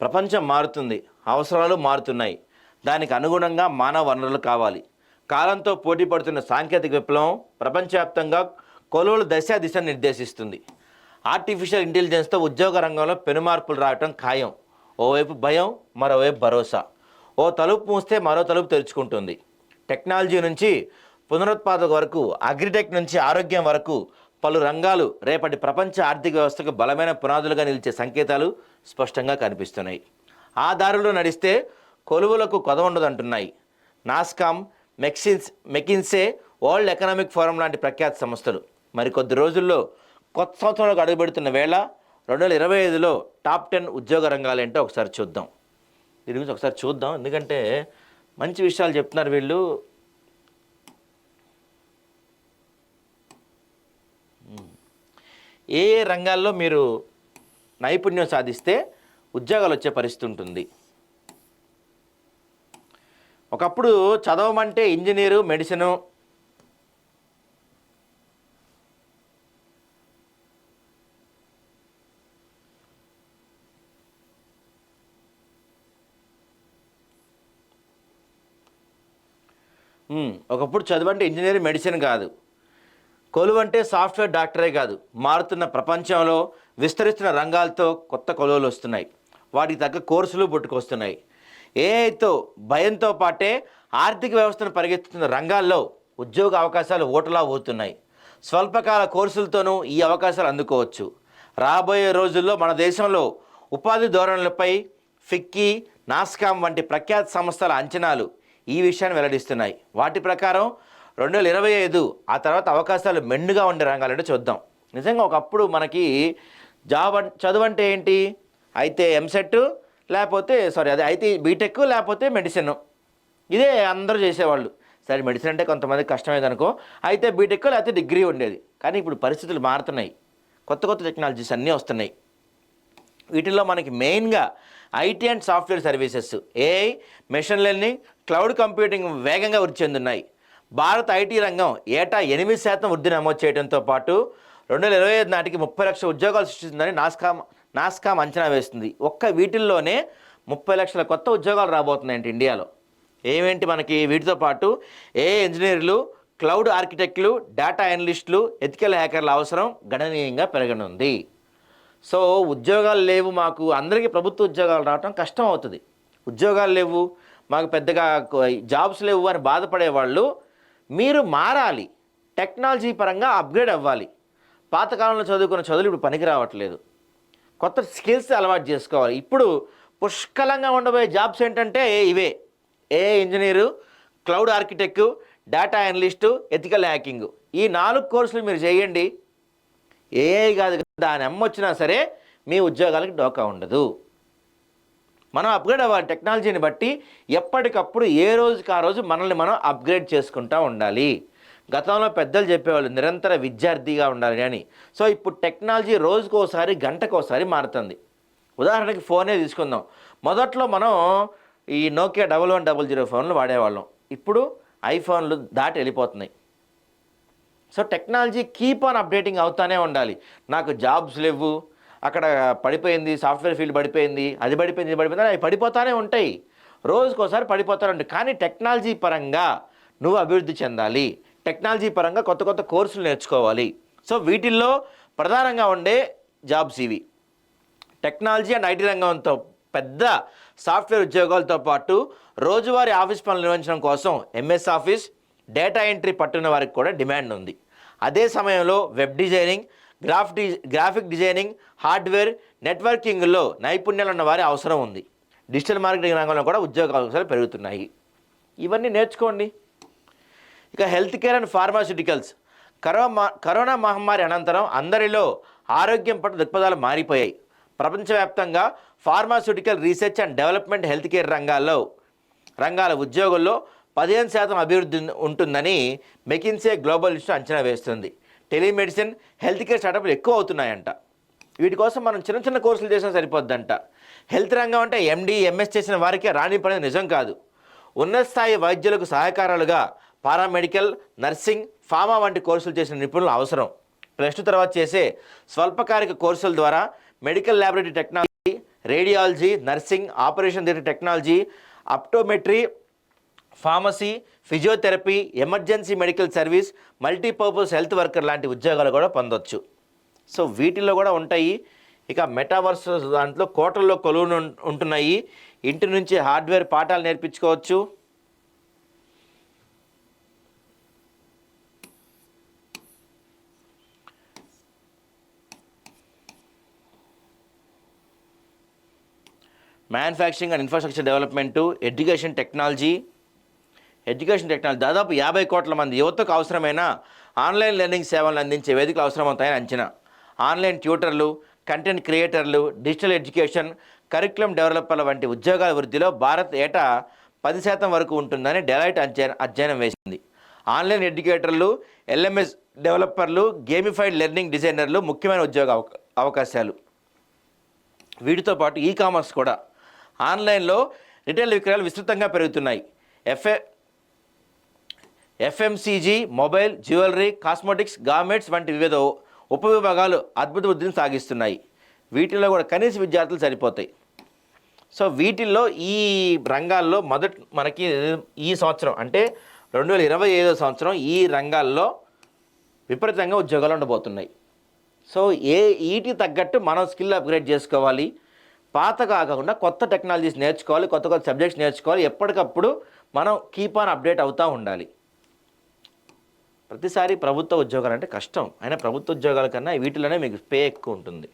ప్రపంచం మారుతుంది అవసరాలు మారుతున్నాయి. దానికి అనుగుణంగా మానవ వనరులు కావాలి. కాలంతో పోటీ పడుతున్న సాంకేతిక విప్లవం ప్రపంచవ్యాప్తంగా కొలువుల దశ దిశ నిర్దేశిస్తుంది. ఆర్టిఫిషియల్ ఇంటెలిజెన్స్తో ఉద్యోగ రంగంలో పెనుమార్పులు రావటం ఖాయం. ఓవైపు భయం మరోవైపు భరోసా. ఓ తలుపు మూస్తే మరో తలుపు తెరుచుకుంటుంది. టెక్నాలజీ నుంచి పునరుత్పాదక వరకు అగ్రిటెక్ నుంచి ఆరోగ్యం వరకు పలు రంగాలు రేపటి ప్రపంచ ఆర్థిక వ్యవస్థకు బలమైన పునాదులుగా నిలిచే సంకేతాలు స్పష్టంగా కనిపిస్తున్నాయి. ఆ దారిలో నడిస్తే కొలువులకు కొద ఉండదంటున్నాయి NASSCOM McKinsey McKinsey World Economic Forum లాంటి ప్రఖ్యాత సంస్థలు. మరికొద్ది రోజుల్లో కొత్త సంవత్సరంలోకి అడుగుపెడుతున్న వేళ రెండు వేల ఇరవై ఐదులో టాప్ టెన్ ఉద్యోగ రంగాలు ఏంటో ఒకసారి చూద్దాం. దీని గురించి ఒకసారి చూద్దాం. ఎందుకంటే మంచి విషయాలు చెప్తున్నారు వీళ్ళు. ఏ ఏ రంగాల్లో మీరు నైపుణ్యం సాధిస్తే ఉద్యోగాలు వచ్చే పరిస్థితి ఉంటుంది. ఒకప్పుడు చదవమంటే ఇంజనీరు మెడిసిను ఒకప్పుడు చదువంటే ఇంజనీరింగ్ మెడిసిన్ కాదు. కొలువంటే సాఫ్ట్వేర్ డాక్టరే కాదు మారుతున్న ప్రపంచంలో విస్తరిస్తున్న రంగాలతో కొత్త కొలువులు వస్తున్నాయి. వాటికి తగ్గ కోర్సులు పుట్టుకొస్తున్నాయి. ఏఐతో భయంతో పాటే ఆర్థిక వ్యవస్థను పరిగెత్తుతున్న రంగాల్లో ఉద్యోగ అవకాశాలు ఓటలా పోతున్నాయి. స్వల్పకాల కోర్సులతోనూ ఈ అవకాశాలు అందుకోవచ్చు. రాబోయే రోజుల్లో మన దేశంలో ఉపాధి ధోరణులపై ఫిక్కీ నాస్కామ్ వంటి ప్రఖ్యాత సంస్థల అంచనాలు ఈ విషయాన్ని వెల్లడిస్తున్నాయి. వాటి ప్రకారం రెండు వేల ఇరవై ఐదు ఆ తర్వాత అవకాశాలు మెండుగా ఉండే రంగాలంటే చూద్దాం. నిజంగా ఒకప్పుడు మనకి జాబ్ చదువు అంటే ఏంటి? అయితే ఎంసెట్ లేకపోతే సారీ అదే అయితే బీటెక్ లేకపోతే మెడిసిన్. ఇదే అందరూ చేసేవాళ్ళు. సరే మెడిసిన్ అంటే కొంతమంది కష్టమేది అనుకో అయితే బీటెక్ లేకపోతే డిగ్రీ ఉండేది. కానీ ఇప్పుడు పరిస్థితులు మారుతున్నాయి. కొత్త కొత్త టెక్నాలజీస్ అన్నీ వస్తున్నాయి. వీటిల్లో మనకి మెయిన్గా IT and software services AI machine learning cloud computing వేగంగా వృద్ధి చెందున్నాయి. భారత ఐటీ రంగం ఏటా ఎనిమిది శాతం వృద్ధి నమోదు చేయడంతో పాటు రెండు వేల ఇరవై ఐదు నాటికి ముప్పై లక్షల ఉద్యోగాలు సృష్టిస్తుందని నాస్కామ్ నాస్కామ్ అంచనా వేస్తుంది. ఒక్క వీటిల్లోనే ముప్పై లక్షల కొత్త ఉద్యోగాలు రాబోతున్నాయంట ఇండియాలో. ఏమేంటి మనకి వీటితో పాటు ఏ ఇంజనీర్లు క్లౌడ్ ఆర్కిటెక్టులు డేటా అనలిస్టులు ఎథికల్ హ్యాకర్ల అవసరం గణనీయంగా పెరగనుంది. సో ఉద్యోగాలు లేవు మాకు. అందరికీ ప్రభుత్వ ఉద్యోగాలు రావటం కష్టం అవుతుంది. ఉద్యోగాలు లేవు మాకు పెద్దగా జాబ్స్ లేవు అని బాధపడే వాళ్ళు మీరు మారాలి. టెక్నాలజీ పరంగా అప్గ్రేడ్ అవ్వాలి. పాతకాలంలో చదువుకున్న చదువులు ఇప్పుడు పనికి రావట్లేదు. కొత్త స్కిల్స్ అలవాటు చేసుకోవాలి. ఇప్పుడు పుష్కలంగా ఉండబోయే జాబ్స్ ఏంటంటే ఇవే. A engineer cloud architect data analyst ethical hacking. ఈ నాలుగు కోర్సులు మీరు చేయండి. ఏఐ కాదు దాని అమ్మ వచ్చినా సరే మీ ఉద్యోగాలకు డోకా ఉండదు. మనం అప్గ్రేడ్ అవ్వాలి టెక్నాలజీని బట్టి ఎప్పటికప్పుడు ఏ రోజుకి ఆ రోజు మనల్ని మనం అప్గ్రేడ్ చేసుకుంటూ ఉండాలి. గతంలో పెద్దలు చెప్పేవాళ్ళు నిరంతర విద్యార్థిగా ఉండాలి అని. సో ఇప్పుడు టెక్నాలజీ రోజుకోసారి గంటకోసారి మారుతుంది. ఉదాహరణకి ఫోనే తీసుకుందాం. మొదట్లో మనం ఈ Nokia double one double zero ఫోన్లు వాడేవాళ్ళం. ఇప్పుడు ఐఫోన్లు దాటి వెళ్ళిపోతున్నాయి. So technology keep on updating అవుతానే ఉండాలి. నాకు జాబ్స్ లేవు. అక్కడ పడిపోయింది సాఫ్ట్వేర్ ఫీల్డ్ పడిపోయింది అది పడిపోయింది ఇది పడిపోయింది అవి పడిపోతానే ఉంటాయి. రోజుకోసారి పడిపోతారు ఉంటాయి కానీ టెక్నాలజీ పరంగా నువ్వు అభివృద్ధి చెందాలి. టెక్నాలజీ పరంగా కొత్త కొత్త కోర్సులు నేర్చుకోవాలి. సో వీటిల్లో ప్రధానంగా ఉండే జాబ్స్ ఇవి. టెక్నాలజీ అండ్ ఐటీ రంగంతో పెద్ద సాఫ్ట్వేర్ ఉద్యోగాలతో పాటు రోజువారీ ఆఫీస్ పనులు నిర్వహించడం కోసం ఎంఎస్ ఆఫీస్ డేటా ఎంట్రీ పట్టున్న వారికి కూడా డిమాండ్ ఉంది. అదే సమయంలో web designing graph D graphic designing hardware నెట్వర్కింగ్లో నైపుణ్యాలు ఉన్న వారి అవసరం ఉంది. డిజిటల్ మార్కెటింగ్ రంగంలో కూడా ఉద్యోగ అవకాశాలు పెరుగుతున్నాయి. ఇవన్నీ నేర్చుకోండి. ఇక health care and pharmaceuticals. Corona corona మహమ్మారి అనంతరం అందరిలో ఆరోగ్యం పట్ల దృక్పథాలు మారిపోయాయి. ప్రపంచవ్యాప్తంగా pharmaceutical research and development health care రంగాల్లో రంగాల ఉద్యోగుల్లో పదిహేను శాతం అభివృద్ధి ఉంటుందని మెకిన్సే గ్లోబల్ ఇన్స్టిట్యూట్ అంచనా వేస్తుంది. టెలిమెడిసిన్ హెల్త్ కేర్ స్టార్టప్లు ఎక్కువ అవుతున్నాయంట. వీటి కోసం మనం చిన్న చిన్న కోర్సులు చేసినా సరిపోద్దంట. హెల్త్ రంగం అంటే ఎండి ఎంఎస్ చేసిన వారికే పని నిజం కాదు. ఉన్నత స్థాయి వైద్యులకు సహాయకారాలుగా పారామెడికల్ నర్సింగ్ ఫార్మా వంటి కోర్సులు చేసిన నిపుణులు అవసరం. ప్లస్ టూ తర్వాత చేసే స్వల్పకాలిక కోర్సుల ద్వారా medical laboratory technology radiology nursing operation theatre technology optometry pharmacy physiotherapy emergency medical service multipurpose health worker లాంటి ఉద్యోగాలు కూడా పొందొచ్చు. సో వీటిల్లో కూడా ఉంటాయి. ఇక మెటావర్స్ దాంట్లో కోటల్లో కొలువును ఉంటున్నాయి. ఇంటి నుంచి హార్డ్వేర్ పాఠాలు నేర్పించుకోవచ్చు. Manufacturing and infrastructure development education technology education technology దాదాపు యాభై కోట్ల మంది యువతకు అవసరమైన ఆన్లైన్ లెర్నింగ్ సేవలను అందించే వేదికలు అవసరమవుతాయని అంచనా. ఆన్లైన్ ట్యూటర్లు కంటెంట్ క్రియేటర్లు డిజిటల్ ఎడ్యుకేషన్ కరికులం డెవలపర్ల వంటి ఉద్యోగాల వృద్ధిలో భారత్ ఏటా పది శాతం వరకు ఉంటుందని డెలైట్ అధ్యయనం అధ్యయనం వేసింది. ఆన్లైన్ ఎడ్యుకేటర్లు ఎల్ఎంఎస్ డెవలపర్లు గేమిఫైడ్ లెర్నింగ్ డిజైనర్లు ముఖ్యమైన ఉద్యోగ అవకాశాలు. వీటితో పాటు ఈ కామర్స్ కూడా. ఆన్లైన్లో రిటైల్ విక్రయాలు విస్తృతంగా పెరుగుతున్నాయి. FA FMCG mobile jewellery cosmetics garments వంటి వివిధ ఉపవిభాగాలు అద్భుత వృద్ధిని సాగిస్తున్నాయి. వీటిల్లో కూడా కనీస విద్యార్థులు సరిపోతాయి. సో వీటిల్లో ఈ రంగాల్లో మొదట మనకి ఈ సంవత్సరం అంటే రెండు వేల ఇరవై ఐదో సంవత్సరం ఈ రంగాల్లో విపరీతంగా ఉద్యోగాలు ఉండబోతున్నాయి. సో ఏ వీటికి తగ్గట్టు మనం స్కిల్ అప్గ్రేడ్ చేసుకోవాలి. పాత కాకుండా కొత్త టెక్నాలజీస్ నేర్చుకోవాలి కొత్త కొత్త సబ్జెక్ట్స్ నేర్చుకోవాలి. ఎప్పటికప్పుడు మనం కీప్ ఆన్ అప్డేట్ అవుతూ ఉండాలి. ప్రతిసారి ప్రభుత్వ ఉద్యోగాలు అంటే కష్టం. అయినా ప్రభుత్వ ఉద్యోగాల కన్నా వీటిలోనే మీకు పే ఎక్కువ ఉంటుంది.